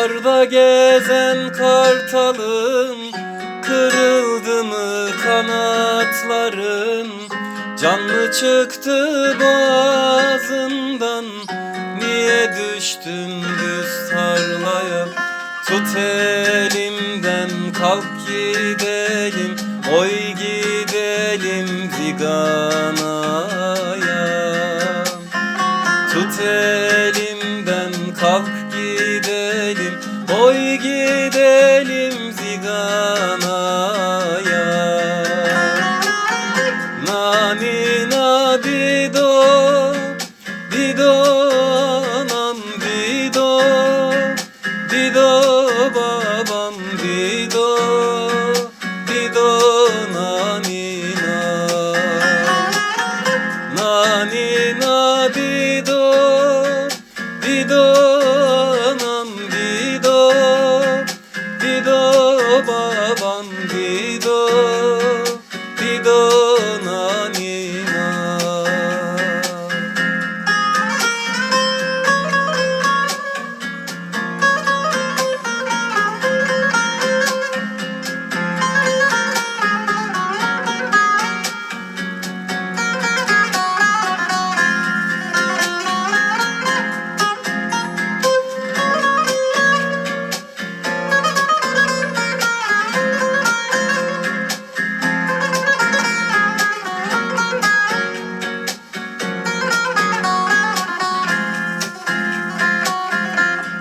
Dağlarda gezen kartalım Kırıldı mı kanatların? Canlı çıktı boğazından Niye düştün düz tarlaya? Tut elimden kalk gidelim Oy gidelim ziganaya Tut elimden kalk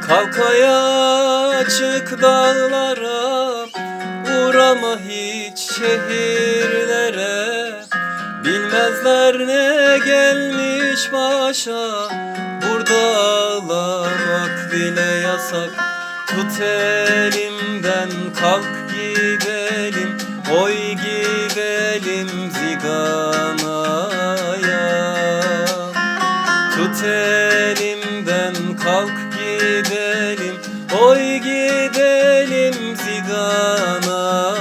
Kalk ayağa çık dağlara Uğrama hiç şehirlere. Bilmezler ne gelmiş başa Burada ağlamak bile yasak. Tut elimden kalk gidelim Oy gidelim ziganaya. Tut elimden gidelim Oy gidelim ziganaya